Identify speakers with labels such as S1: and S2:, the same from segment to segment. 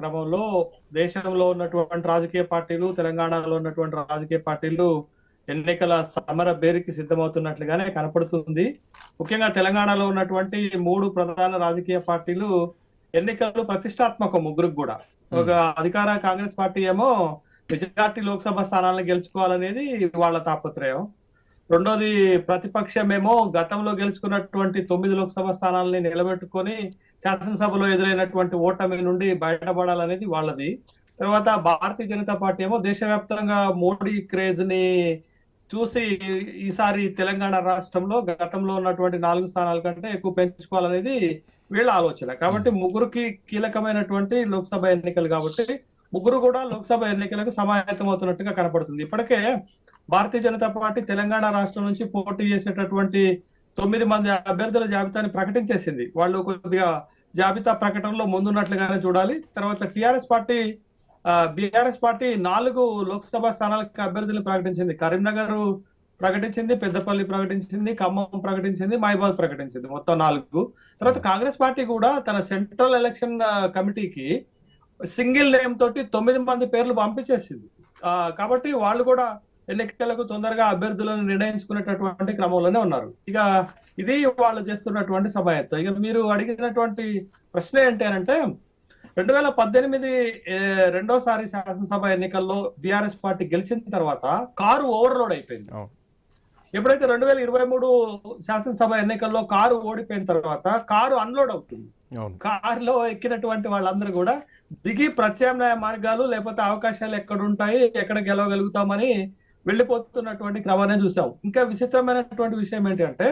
S1: క్రమంలో దేశంలో ఉన్నటువంటి రాజకీయ పార్టీలు తెలంగాణలో ఉన్నటువంటి రాజకీయ పార్టీలు ఎన్నికల సమర బేరికి సిద్ధమవుతున్నట్లుగానే కనపడుతుంది. ముఖ్యంగా తెలంగాణలో ఉన్నటువంటి మూడు ప్రధాన రాజకీయ పార్టీలు ఎన్నికలు ప్రతిష్టాత్మక ముగ్గురికి కూడా. ఒక అధికార కాంగ్రెస్ పార్టీ ఏమో మెజార్టీ లోక్సభ స్థానాలను గెలుచుకోవాలనేది వాళ్ళ తాపత్రయం. రెండోది ప్రతిపక్షమేమో గతంలో గెలుచుకున్నటువంటి తొమ్మిది లోక్సభ స్థానాలని నిలబెట్టుకొని శాసనసభలో ఎదురైనటువంటి ఓటమి నుండి బయటపడాలనేది వాళ్ళది. తర్వాత భారతీయ జనతా పార్టీ ఏమో దేశవ్యాప్తంగా మోడీ క్రేజ్ని చూసి ఈసారి తెలంగాణ రాష్ట్రంలో గతంలో ఉన్నటువంటి నాలుగు స్థానాల కంటే ఎక్కువ పెంచుకోవాలనేది వీళ్ళ ఆలోచన. కాబట్టి ముగ్గురికి కీలకమైనటువంటి లోక్సభ ఎన్నికలు కాబట్టి ముగ్గురు కూడా లోక్సభ ఎన్నికలకు సమాయత్తం అవుతున్నట్టుగా కనపడుతుంది. ఇప్పటికే భారతీయ జనతా పార్టీ తెలంగాణ రాష్ట్రం నుంచి పోటీ చేసేటటువంటి తొమ్మిది మంది అభ్యర్థుల జాబితాని ప్రకటించేసింది వాళ్ళు కొద్దిగా జాబితా ప్రకటనలో ముందున్నట్లుగానే చూడాలి. తర్వాత టిఆర్ఎస్ పార్టీ బిఆర్ఎస్ పార్టీ నాలుగు లోక్సభ స్థానాలకు అభ్యర్థులు ప్రకటించింది. కరీంనగర్ ప్రకటించింది పెద్దపల్లి ప్రకటించింది ఖమ్మం ప్రకటించింది మహిబాద్ ప్రకటించింది. మొత్తం నాలుగు. తర్వాత కాంగ్రెస్ పార్టీ కూడా తన సెంట్రల్ ఎలక్షన్ కమిటీకి సింగిల్ నేమ్ తోటి తొమ్మిది మంది పేర్లు పంపించేసింది. ఆ, కాబట్టి వాళ్ళు కూడా ఎన్నికలకు తొందరగా అభ్యర్థులను నిర్ణయించుకునేటటువంటి క్రమంలోనే ఉన్నారు. ఇక ఇది వాళ్ళు చేస్తున్నటువంటి సమాయత్తం ఇక మీరు అడిగినటువంటి ప్రశ్న ఏంటి అని అంటే రెండు వేల పద్దెనిమిది రెండోసారి శాసనసభ ఎన్నికల్లో బీఆర్ఎస్ పార్టీ గెలిచిన తర్వాత కారు ఓవర్లోడ్ అయిపోయింది. ఎప్పుడైతే రెండు వేల ఇరవై మూడు శాసనసభ ఎన్నికల్లో కారు ఓడిపోయిన తర్వాత కారు అన్లోడ్ అవుతుంది. కారులో ఎక్కినటువంటి వాళ్ళందరూ కూడా దిగి ప్రత్యామ్నాయ మార్గాలు లేకపోతే అవకాశాలు ఎక్కడ ఉంటాయి ఎక్కడ గెలవగలుగుతామని వెళ్ళిపోతున్నటువంటి క్రమాన్ని చూసాం ఇంకా విచిత్రమైనటువంటి విషయం ఏంటంటే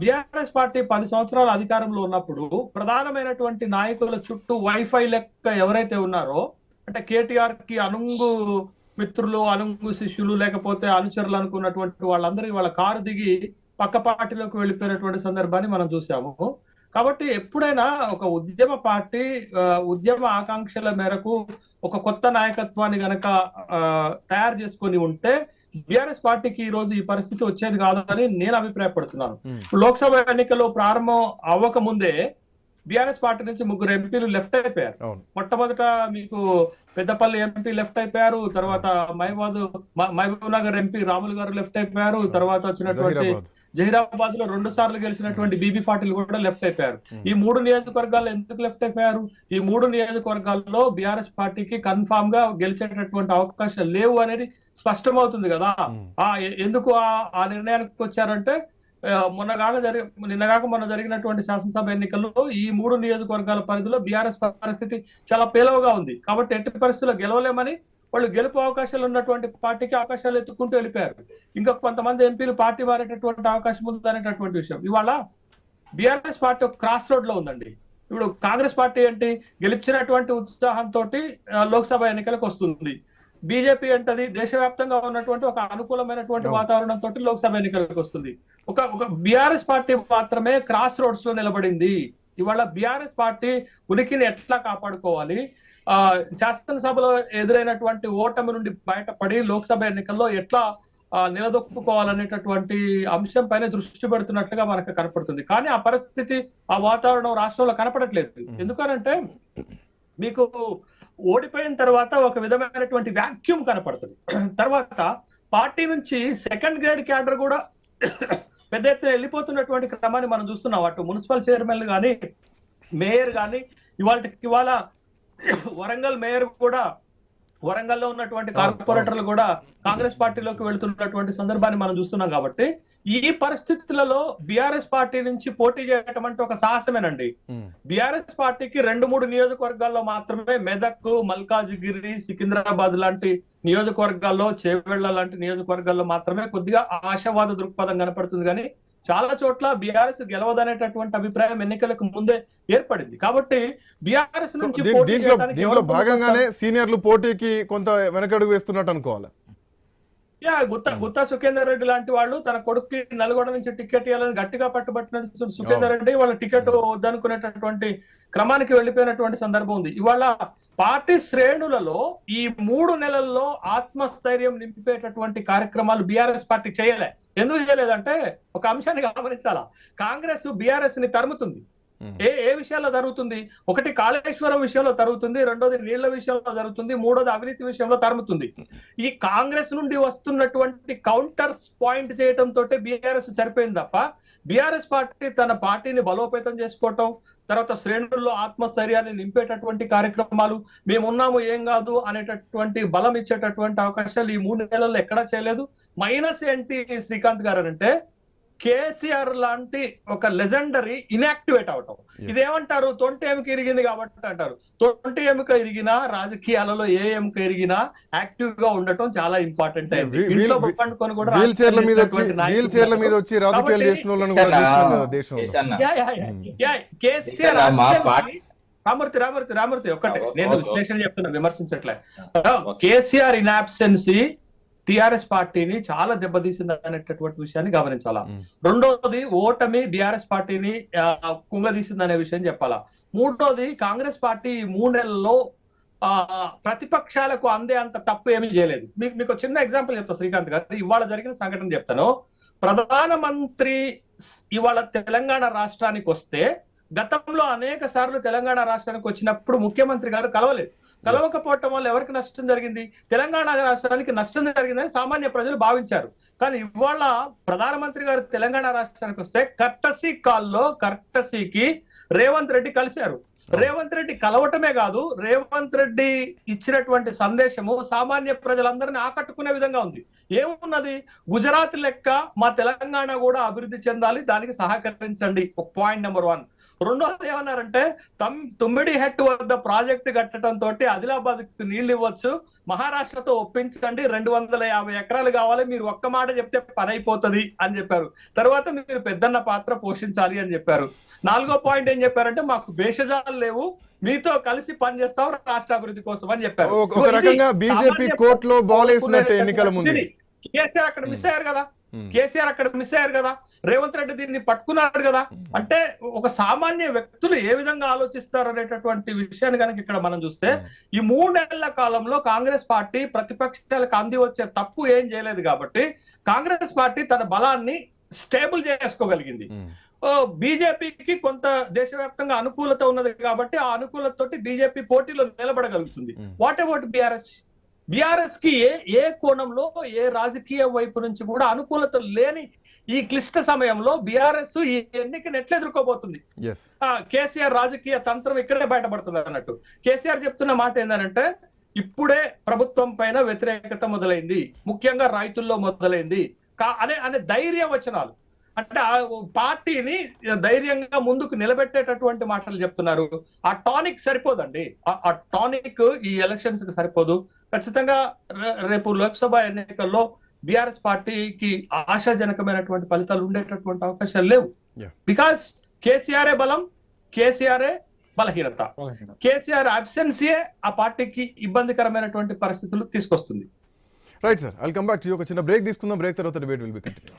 S1: బిఆర్ఎస్ పార్టీ పది సంవత్సరాల అధికారంలో ఉన్నప్పుడు ప్రధానమైనటువంటి నాయకుల చుట్టూ వైఫై లెక్క ఎవరైతే ఉన్నారో అంటే కేటీఆర్కి అనుంగు మిత్రులు అనుంగు శిష్యులు లేకపోతే అనుచరులు అనుకున్నటువంటి వాళ్ళందరికీ వాళ్ళ కారు దిగి పక్క పార్టీలోకి వెళ్ళిపోయినటువంటి సందర్భాన్ని మనం చూసాము. కాబట్టి ఎప్పుడైనా ఒక ఉద్యమ పార్టీ ఉద్యమ ఆకాంక్షల మేరకు ఒక కొత్త నాయకత్వాన్ని గనక ఆ, తయారు చేసుకొని ఉంటే బిఆర్ఎస్ పార్టీకి ఈ రోజు ఈ పరిస్థితి వచ్చేది కాదని నేను అభిప్రాయపడుతున్నాను. లోక్సభ ఎన్నికల్లో ప్రారంభం అవ్వక ముందే బిఆర్ఎస్ పార్టీ నుంచి ముగ్గురు ఎంపీలు లెఫ్ట్ అయిపోయారు. మొట్టమొదట మీకు పెద్దపల్లి ఎంపీ లెఫ్ట్ అయిపోయారు తర్వాత మహబాద్ మహబూబ్ నగర్ ఎంపీ రాములు గారు లెఫ్ట్ అయిపోయారు తర్వాత వచ్చినటువంటి
S2: జహీరాబాద్.
S1: లో రెండు సార్లు గెలిచినటువంటి బీబీ పాటిల్ కూడా లెఫ్ట్ అయిపోయారు. ఈ మూడు నియోజకవర్గాల్లో ఎందుకు లెఫ్ట్ అయిపోయారు? ఈ మూడు నియోజకవర్గాల్లో బీఆర్ఎస్ పార్టీకి కన్ఫామ్గా గెలిచేటటువంటి అవకాశాలు లేవు అనేది స్పష్టమవుతుంది కదా. ఆ ఎందుకు ఆ- ఆ నిర్ణయానికి వచ్చారంటే మొన్న కాక జరి నిన్నగాక మొన్న జరిగినటువంటి శాసనసభ ఎన్నికల్లో ఈ మూడు నియోజకవర్గాల పరిధిలో బీఆర్ఎస్ పరిస్థితి చాలా పేలవగా ఉంది. కాబట్టి ఎట్టి పరిస్థితుల్లో గెలవలేమని వాళ్ళు గెలుపు అవకాశాలు ఉన్నటువంటి పార్టీకి అవకాశాలు ఎత్తుకుంటూ వెళ్ళిపోయారు. ఇంకా కొంతమంది ఎంపీలు పార్టీ మారేటటువంటి అవకాశం ఉంది అనేటటువంటి విషయం. ఇవాళ బీఆర్ఎస్ పార్టీ ఒక క్రాస్ రోడ్లో ఉందండి. ఇప్పుడు కాంగ్రెస్ పార్టీ ఏంటి? గెలిచినటువంటి ఉత్సాహంతో లోక్సభ ఎన్నికలకు వస్తుంది. బీజేపీ అంటది దేశవ్యాప్తంగా ఉన్నటువంటి ఒక అనుకూలమైనటువంటి. వాతావరణంతో లోక్సభ ఎన్నికలకు వస్తుంది. ఒక ఒక బీఆర్ఎస్ పార్టీ మాత్రమే క్రాస్ రోడ్స్లో నిలబడింది. ఇవాళ బీఆర్ఎస్ పార్టీ ఉనికిని ఎట్లా కాపాడుకోవాలి? ఆ శాసనసభలో ఎదురైనటువంటి ఓటమి నుండి బయటపడి లోక్సభ ఎన్నికల్లో ఎట్లా నిలదొక్కుకోవాలనేటటువంటి అంశం పైన దృష్టి పెడుతున్నట్లుగా మనకు కనపడుతుంది. కానీ ఆ పరిస్థితి ఆ వాతావరణం రాష్ట్రంలో కనపడట్లేదు. ఎందుకనంటే మీకు ఓడిపోయిన తర్వాత ఒక విధమైనటువంటి వాక్యూమ్ కనపడుతుంది. తర్వాత పార్టీ నుంచి సెకండ్ గ్రేడ్ క్యాడర్ కూడా పెద్ద ఎత్తున వెళ్ళిపోతున్నటువంటి క్రమాన్ని మనం చూస్తున్నాం. అటు మున్సిపల్ చైర్మన్ కానీ మేయర్ కానీ ఇవాళ ఇవాళ వరంగల్ మేయర్ కూడా వరంగల్లో ఉన్నటువంటి కార్పొరేటర్లు కూడా కాంగ్రెస్ పార్టీలోకి వెళ్తున్నటువంటి సందర్భాన్ని మనం చూస్తున్నాం కాబట్టి ఈ పరిస్థితులలో బిఆర్ఎస్ పార్టీ నుంచి పోటీ చేయటం అంటే ఒక సాహసమేనండి. బిఆర్ఎస్ పార్టీకి రెండు మూడు నియోజకవర్గాల్లో మాత్రమే మెదక్ మల్కాజ్గిరి సికింద్రాబాద్ లాంటి నియోజకవర్గాల్లో చేవెళ్ళ లాంటి నియోజకవర్గాల్లో మాత్రమే కొద్దిగా ఆశావాద దృక్పథం కనపడుతుంది కానీ చాలా చోట్ల బీఆర్ఎస్ గెలవదనేటటువంటి అభిప్రాయం ఎన్నికలకు ముందే ఏర్పడింది కాబట్టి బీఆర్ఎస్ నుంచి పోటీ
S2: దీంట్లో భాగంగానే? సీనియర్లు పోటీకి కొంత వెనకడుగు వేస్తున్నట్టు అనుకోవాలి
S1: యా గుత్తా గుత్తా సుఖేందర్ రెడ్డి లాంటి వాళ్ళు తన కొడుక్కి నల్గొండ నుంచి టికెట్ ఇవ్వాలని గట్టిగా పట్టుబట్టిన సుఖేందర్ రెడ్డి వాళ్ళ టికెట్ వద్దనుకునేటటువంటి క్రమానికి వెళ్ళిపోయినటువంటి సందర్భం ఉంది. ఇవాళ పార్టీ శ్రేణులలో ఈ మూడు నెలల్లో ఆత్మస్థైర్యం నింపేటటువంటి కార్యక్రమాలు బీఆర్ఎస్ పార్టీ చేయలే. ఎందుకు చేయలేదంటే ఒక అంశాన్ని గమనించాలా? కాంగ్రెస్ బీఆర్ఎస్ని తరుముతుంది. ఏ ఏ విషయాల్లో జరుగుతుంది? ఒకటి కాళేశ్వరం విషయంలో జరుగుతుంది రెండోది నీళ్ళ విషయంలో జరుగుతుంది మూడోది అవినీతి విషయంలో తరుముతుంది. ఈ కాంగ్రెస్ నుండి వస్తున్నటువంటి కౌంటర్స్ పాయింట్ చేయడం తోటే బీఆర్ఎస్ సరిపోయింది తప్ప బీఆర్ఎస్ పార్టీ తన పార్టీని బలోపేతం చేసుకోవటం తర్వాత శ్రేణుల్లో ఆత్మస్థైర్యాన్ని నింపేటటువంటి కార్యక్రమాలు మేమున్నాము ఏం కాదు అనేటటువంటి బలం ఇచ్చేటటువంటి అవకాశాలు ఈ మూడు నెలల్లో ఎక్కడా చేయలేదు. మైనస్ ఏంటి శ్రీకాంత్ గారు అంటే కేసీఆర్ లాంటి ఒక లెజెండరీ ఇన్యాక్టివేట్ అవటం. ఇదేమంటారు? తొంటి ఎముక ఇరిగింది కాబట్టి అంటారు. తొంటి ఎముక ఇరిగినా రాజకీయాలలో ఏ ఎముక ఇరిగినా యాక్టివ్గా ఉండటం చాలా ఇంపార్టెంట్ అయింది ఇంట్లో పండుకొని కూడా
S2: మీద వచ్చి
S1: రాజకీయాలు
S2: చేసిన
S1: కేసీఆర్ రామూర్తి రామూర్తి రామూర్తి ఒక్కటే. నేను. విశ్లేషణ చెప్తున్నా విమర్శించట్లే. కేసీఆర్ ఇన్ అబ్సెన్సీ టిఆర్ఎస్ పార్టీని చాలా దెబ్బతీసింది అనేటటువంటి విషయాన్ని గమనించాలా. రెండోది ఓటమి బిఆర్ఎస్ పార్టీని కుంగదీసింది అనే విషయం చెప్పాలా? మూడోది కాంగ్రెస్ పార్టీ మూడు నెలల్లో ఆ ప్రతిపక్షాలకు అందే అంత తప్పు ఏమీ చేయలేదు. మీకు మీకు చిన్న ఎగ్జాంపుల్ చెప్తా శ్రీకాంత్ గారు. ఇవాళ జరిగిన సంఘటన చెప్తాను. ప్రధానమంత్రి ఇవాళ తెలంగాణ రాష్ట్రానికి వస్తే గతంలో అనేక సార్లు తెలంగాణ రాష్ట్రానికి వచ్చినప్పుడు ముఖ్యమంత్రి గారు కలవలేదు. కలవకపోవటం వల్ల ఎవరికి నష్టం జరిగింది? తెలంగాణ రాష్ట్రానికి నష్టం జరిగిందని సామాన్య ప్రజలు భావించారు. కానీ ఇవాళ ప్రధానమంత్రి గారు తెలంగాణ రాష్ట్రానికి వస్తే కర్టసీ కాల్లో కర్టసీకి రేవంత్ రెడ్డి కలిశారు. రేవంత్ రెడ్డి కలవటమే కాదు రేవంత్ రెడ్డి ఇచ్చినటువంటి సందేశము సామాన్య ప్రజలందరినీ ఆకట్టుకునే విధంగా ఉంది. ఏమున్నది? గుజరాత్ లెక్క మా తెలంగాణ కూడా అభివృద్ధి చెందాలి దానికి సహకరించండి. ఒక పాయింట్ నెంబర్ వన్ రెండోది ఏమన్నారంటే తమ్ తుమ్మిడి హెట్ వద్ద ప్రాజెక్టు కట్టడం తోటి ఆదిలాబాద్ నీళ్ళు ఇవ్వచ్చు. మహారాష్ట్రతో ఒప్పించండి. రెండు వందల యాభై ఎకరాలు కావాలి. మీరు ఒక్క మాట చెప్తే పని అయిపోతుంది అని చెప్పారు. తర్వాత మీరు పెద్దన్న పాత్ర పోషించాలి అని చెప్పారు. నాలుగో పాయింట్ ఏం చెప్పారంటే మాకు భేషజాలు లేవు. మీతో కలిసి పనిచేస్తాం రాష్ట్ర అభివృద్ధి కోసం అని చెప్పారు.
S2: ఒక- రకంగా బీజేపీ కోర్టులో బాల్ వేసినట్టు ఎన్నికల ముందు.
S1: కేసీఆర్ అక్కడ మిస్ అయ్యారు కదా. కేసీఆర్ అక్కడ మిస్ అయ్యారు కదా. రేవంత్ రెడ్డి దీన్ని పట్టుకున్నాడు కదా. అంటే ఒక సామాన్య వ్యక్తులు ఏ విధంగా ఆలోచిస్తారు అనేటటువంటి విషయాన్ని కనుక ఇక్కడ మనం చూస్తే ఈ మూడు నెలల కాలంలో కాంగ్రెస్ పార్టీ ప్రతిపక్షాలకు అంది వచ్చే తప్పు ఏం చేయలేదు కాబట్టి కాంగ్రెస్ పార్టీ తన బలాన్ని స్టేబుల్ చేసుకోగలిగింది. బీజేపీకి కొంత దేశవ్యాప్తంగా అనుకూలత ఉన్నది కాబట్టి ఆ అనుకూలత తోటి బీజేపీ పోటీలో నిలబడగలుగుతుంది. వాట్ అబౌట్ బీఆర్ఎస్ బీఆర్ఎస్కి ఏ ఏ కోణంలో ఏ రాజకీయ వైపు నుంచి కూడా అనుకూలత లేని ఈ క్లిష్ట సమయంలో బీఆర్ఎస్ ఈ ఎన్నికను ఎట్లా ఎదుర్కోబోతుంది? కేసీఆర్ రాజకీయ తంత్రం ఇక్కడే బయటపడుతుంది అన్నట్టు. కేసీఆర్ చెప్తున్న మాట ఏంటంటే ఇప్పుడే ప్రభుత్వం పైన వ్యతిరేకత మొదలైంది. ముఖ్యంగా రైతుల్లో మొదలైంది. కా- అనే అనే ధైర్య వచనాలు. అంటే ఆ పార్టీని ధైర్యంగా ముందుకు నిలబెట్టేటటువంటి మాటలు చెప్తున్నారు. ఆ టానిక్ సరిపోదండి. ఆ- ఆ టానిక్ ఈ ఎలక్షన్స్కి సరిపోదు. ఖచ్చితంగా రేపు లోక్సభ ఎన్నికల్లో బీఆర్ఎస్ పార్టీకి ఆశాజనకమైనటువంటి ఫలితాలు ఉండేటటువంటి అవకాశాలు లేవు. బికాస్ కేసీఆర్ బలం కేసీఆర్ బలహీనత. కేసీఆర్ అబ్సెన్సీయే ఆ పార్టీకి ఇబ్బందికరమైనటువంటి పరిస్థితులు తీసుకొస్తుంది.
S2: Right sir I'll come back to ఒక చిన్న బ్రేక్ తీసుకుందాం. బ్రేక్ తర్వాత డిబేట్ విల్ బి కంటిన్యూ